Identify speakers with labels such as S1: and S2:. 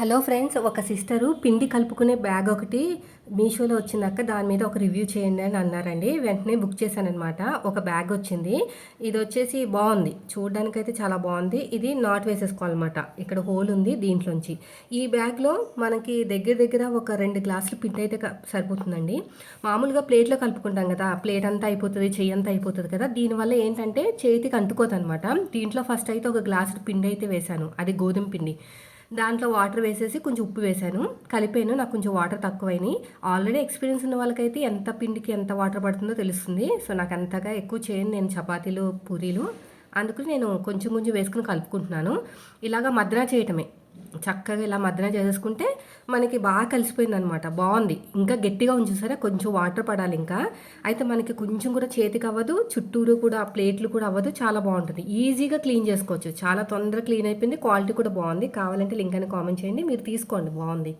S1: Hello friends ఒక sister పిండి కలుపుకునే bag ఒకటి మీషోలో వచ్చిందాక దాని మీద ఒక రివ్యూ చేయండి అని అన్నారండి. వెంటనే బుక్ చేశానమాట ఒక బ్యాగ్ వచ్చింది. ఇది వచ్చేసి బాగుంది. చూడడానికైతే చాలా బాగుంది. ఇది నాట్ వేసేసుకోవాలన్నమాట. ఇక్కడ హోల్ ఉంది దీంట్లోంచి. ఈ బ్యాగ్లో మనకి దగ్గర దగ్గర ఒక రెండు గ్లాసులు పిండి అయితే సరిపోతుందండి. మామూలుగా ప్లేట్లో కలుపుకుంటాం కదా ప్లేట్ అంతా అయిపోతుంది చెయ్యి అంతా అయిపోతుంది కదా. దీనివల్ల ఏంటంటే చేతికి అంటుకోదనమాట దీంట్లో ఫస్ట్ అయితే ఒక గ్లాసు పిండి అయితే వేశాను. అది గోధుమ పిండి. దాంట్లో వాటర్ వేసేసి కొంచెం ఉప్పు వేశాను. కలిపాను నాకు కొంచెం వాటర్ తక్కువైనాయి. ఆల్రెడీ ఎక్స్పీరియన్స్ ఉన్న వాళ్ళకైతే ఎంత పిండికి ఎంత వాటర్ పడుతుందో తెలుస్తుంది. సో నాకు అంతగా ఎక్కువ చేయను నేను చపాతీలు పూరీలు. అందుకు నేను కొంచెం కొంచెం వేసుకుని కలుపుకుంటున్నాను. ఇలాగా మద్రా చేయటమే. చక్కగా ఇలా మద్దన చేసేసుకుంటే మనకి బాగా కలిసిపోయింది అనమాట బాగుంది. ఇంకా గట్టిగా ఉంచేసరే కొంచెం వాటర్ పడాలి ఇంకా. అయితే మనకి కొంచెం కూడా చేతికి అవ్వదు చుట్టూరు కూడా ప్లేట్లు కూడా అవ్వదు చాలా బాగుంటుంది. ఈజీగా క్లీన్ చేసుకోవచ్చు. చాలా తొందరగా క్లీన్ అయిపోయింది క్వాలిటీ కూడా బాగుంది. కావాలంటే లింక్ అని కామెంట్ చేయండి. మీరు తీసుకోండి. బాగుంది.